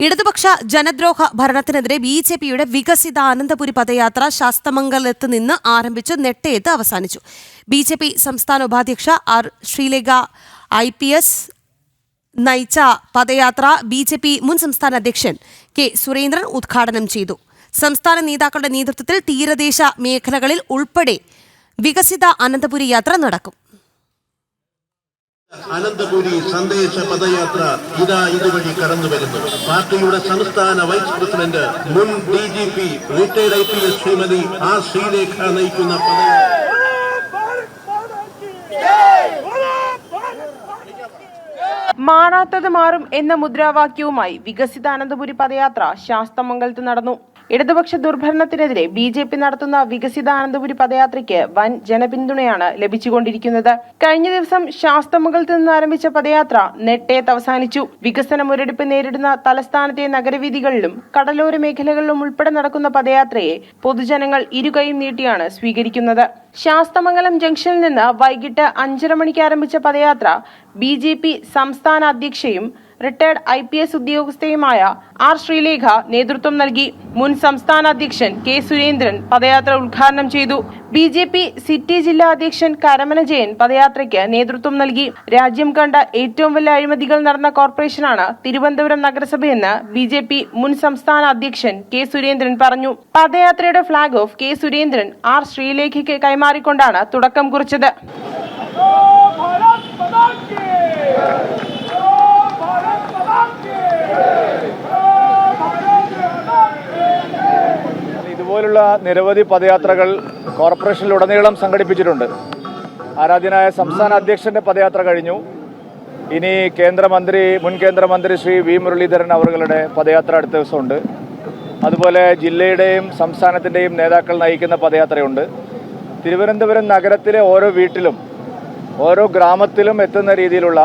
ഇടതുപക്ഷ ജനദ്രോഹ ഭരണത്തിനെതിരെ B J പിയുടെ വികസിത അനന്തപുരി പദയാത്ര ശാസ്തമംഗലത്ത് നിന്ന് ആരംഭിച്ച് നെട്ടയത്ത് അവസാനിച്ചു. ബി ജെ പി സംസ്ഥാന ഉപാധ്യക്ഷ R Sreelekha I P S നയിച്ച പദയാത്ര ബി ജെ പി മുൻ സംസ്ഥാന അധ്യക്ഷൻ കെ സുരേന്ദ്രൻ ഉദ്ഘാടനം ചെയ്തു. സംസ്ഥാന നേതാക്കളുടെ നേതൃത്വത്തിൽ തീരദേശ മേഖലകളിൽ ഉൾപ്പെടെ വികസിത അനന്തപുരി യാത്ര നടക്കും. അനന്തപുരി സന്ദേശ പദയാത്ര ഇതാ ഇതുവഴി കടന്നു വരുന്നു. പാർട്ടിയുടെ സംസ്ഥാന വൈസ് പ്രസിഡന്റ് മുൻ D G P retired I P S Shrimati R Sreelekha നയിക്കുന്ന മാറാത്തത് മാറും എന്ന മുദ്രാവാക്യവുമായി വികസിത അനന്തപുരി പദയാത്ര ശാസ്തമംഗലത്ത് നടന്നു. ഇടതുപക്ഷ ദുർഭരണത്തിനെതിരെ ബി ജെ പി നടത്തുന്ന വികസിത ആനന്ദപുരി പദയാത്രയ്ക്ക് വൻ ജനപിന്തുണയാണ് ലഭിച്ചുകൊണ്ടിരിക്കുന്നത്. കഴിഞ്ഞ ദിവസം ശാസ്തമംഗലത്ത് നിന്ന് ആരംഭിച്ച പദയാത്ര നെട്ടയത്ത് അവസാനിച്ചു. വികസന മുരടിപ്പ് നേരിടുന്ന തലസ്ഥാനത്തെ നഗരവീഥികളിലും കടലോര മേഖലകളിലും ഉൾപ്പെടെ നടക്കുന്ന പദയാത്രയെ പൊതുജനങ്ങൾ ഇരുകൈയും നീട്ടിയാണ് സ്വീകരിക്കുന്നത്. ശാസ്തമംഗലം ജംഗ്ഷനിൽ നിന്ന് വൈകിട്ട് അഞ്ചര മണിക്ക് ആരംഭിച്ച പദയാത്ര ബി സംസ്ഥാന അധ്യക്ഷയും റിട്ടയർഡ് ഐ പി എസ് ഉദ്യോഗസ്ഥയുമായ ആർ ശ്രീലേഖ നേതൃത്വം നൽകി. മുൻ സംസ്ഥാന അധ്യക്ഷൻ കെ സുരേന്ദ്രൻ പദയാത്ര ഉദ്ഘാടനം ചെയ്തു. ബി ജെ പി സിറ്റി ജില്ലാ അധ്യക്ഷൻ കരമന ജയൻ പദയാത്രയ്ക്ക് നേതൃത്വം നൽകി. രാജ്യം കണ്ട ഏറ്റവും വലിയ അഴിമതികൾ നടന്ന കോർപ്പറേഷനാണ് തിരുവനന്തപുരം നഗരസഭയെന്ന് ബി ജെ പി മുൻ സംസ്ഥാന അധ്യക്ഷൻ കെ സുരേന്ദ്രൻ പറഞ്ഞു. പദയാത്രയുടെ flag off K Surendran R ശ്രീലേഖയ്ക്ക് കൈമാറിക്കൊണ്ടാണ് തുടക്കം കുറിച്ചത്. ഇതുപോലുള്ള നിരവധി പദയാത്രകൾ കോർപ്പറേഷനിലുടനീളം സംഘടിപ്പിച്ചിട്ടുണ്ട്. ആരാധ്യനായ സംസ്ഥാന അധ്യക്ഷന്റെ പദയാത്ര കഴിഞ്ഞു. ഇനി കേന്ദ്രമന്ത്രി മുൻ കേന്ദ്രമന്ത്രി ശ്രീ വി. മുരളീധരൻ അവരുടെ പദയാത്ര അടുത്ത ദിവസമുണ്ട്. അതുപോലെ ജില്ലയുടെയും സംസ്ഥാനത്തിന്റെയും നേതാക്കൾ നയിക്കുന്ന പദയാത്രയുണ്ട്. തിരുവനന്തപുരം നഗരത്തിലെ ഓരോ വീട്ടിലും ഓരോ ഗ്രാമത്തിലും എത്തുന്ന രീതിയിലുള്ള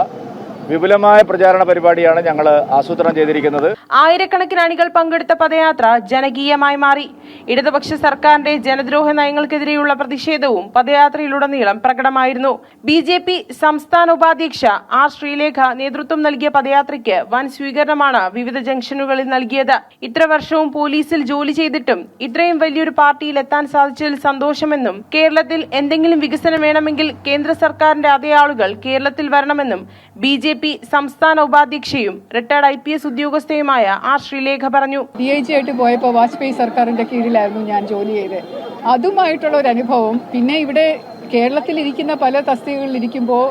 വിപുലമായ പ്രചാരണ പരിപാടിയാണ് ഞങ്ങൾ ആസൂത്രണം ചെയ്തിരിക്കുന്നത്. ആയിരക്കണക്കിന് അണികൾ പങ്കെടുത്ത പദയാത്ര ജനകീയമായി മാറി. ഇടതുപക്ഷ സർക്കാരിന്റെ ജനദ്രോഹ നയങ്ങൾക്കെതിരെയുള്ള പ്രതിഷേധവും പദയാത്രയിലുടനീളം പ്രകടമായിരുന്നു. ബി ജെ പി സംസ്ഥാന ഉപാധ്യക്ഷ ആർ ശ്രീലേഖ നേതൃത്വം നൽകിയ പദയാത്രയ്ക്ക് വൻ സ്വീകരണമാണ് വിവിധ ജംഗ്ഷനുകളിൽ നൽകിയത്. ഇത്ര വർഷവും പോലീസിൽ ജോലി ചെയ്തിട്ടും ഇത്രയും വലിയൊരു പാർട്ടിയിൽ എത്താൻ സാധിച്ചതിൽ സന്തോഷമെന്നും കേരളത്തിൽ എന്തെങ്കിലും വികസനം വേണമെങ്കിൽ കേന്ദ്ര സർക്കാരിന്റെ അതേ ആളുകൾ കേരളത്തിൽ വരണമെന്നും ബി ജെ പി സംസ്ഥാന ഉപാധ്യക്ഷയും റിട്ടയർഡ് ഐ പി എസ് ഉദ്യോഗസ്ഥയുമായ ആർ ശ്രീലേഖ പറഞ്ഞു. ഡി ഐ ജി ആയിട്ട് പോയപ്പോൾ വാജ്പേയി സർക്കാരിന്റെ കീഴിലായിരുന്നു ഞാൻ ജോലി ചെയ്തത്. അതുമായിട്ടുള്ള ഒരു അനുഭവം പിന്നെ ഇവിടെ കേരളത്തിൽ ഇരിക്കുന്ന പല തസ്തികകളിൽ ഇരിക്കുമ്പോൾ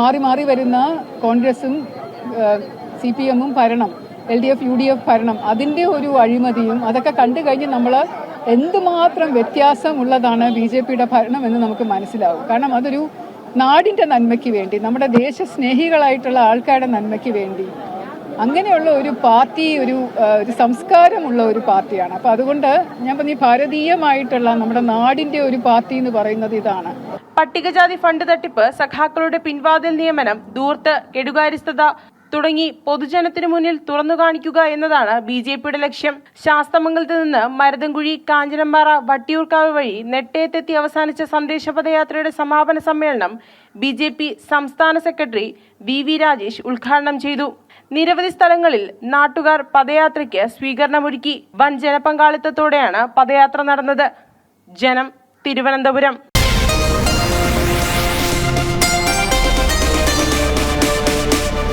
മാറി മാറി വരുന്ന കോൺഗ്രസും സി പി എമ്മും ഭരണം L D F U D F ഭരണം അതിന്റെ ഒരു അഴിമതിയും അതൊക്കെ കണ്ടു കഴിഞ്ഞ് നമ്മൾ എന്തുമാത്രം വ്യത്യാസമുള്ളതാണ് ബി ജെ പിയുടെ ഭരണം എന്ന് നമുക്ക് മനസ്സിലാവും. കാരണം അതൊരു നാടിന്റെ നന്മയ്ക്ക് വേണ്ടി നമ്മുടെ ദേശസ്നേഹികളായിട്ടുള്ള ആൾക്കാരുടെ നന്മയ്ക്ക് വേണ്ടി. അങ്ങനെയുള്ള ഒരു പാർട്ടി ഒരു ഒരു സംസ്കാരമുള്ള ഒരു പാർട്ടിയാണ്. അപ്പൊ അതുകൊണ്ട് ഞാൻ പറഞ്ഞ ഭാരതീയമായിട്ടുള്ള നമ്മുടെ നാടിന്റെ ഒരു പാർട്ടി എന്ന് പറയുന്നത് ഇതാണ്. പട്ടികജാതി ഫണ്ട് തട്ടിപ്പ് സഖാക്കളുടെ പിൻവാതിൽ നിയമനം ദൂർത്ത് കെടുകാര്യസ്ഥത തുടങ്ങി പൊതുജനത്തിനു മുന്നിൽ തുറന്നു കാണിക്കുക എന്നതാണ് ബി ജെ പിയുടെ ലക്ഷ്യം. ശാസ്തമംഗലത്ത് നിന്ന് മരുതൻകുഴി കാഞ്ചനമ്പാറ വട്ടിയൂർക്കാവ് വഴി നെട്ടയത്തെത്തി അവസാനിച്ച സന്ദേശ പദയാത്രയുടെ സമാപന സമ്മേളനം ബി ജെ പി സംസ്ഥാന സെക്രട്ടറി വി വി രാജേഷ് ഉദ്ഘാടനം ചെയ്തു. നിരവധി സ്ഥലങ്ങളിൽ നാട്ടുകാർ പദയാത്രയ്ക്ക് സ്വീകരണമൊരുക്കി. വൻ ജനപങ്കാളിത്തത്തോടെയാണ് പദയാത്ര നടന്നത്. ജനം തിരുവനന്തപുരം.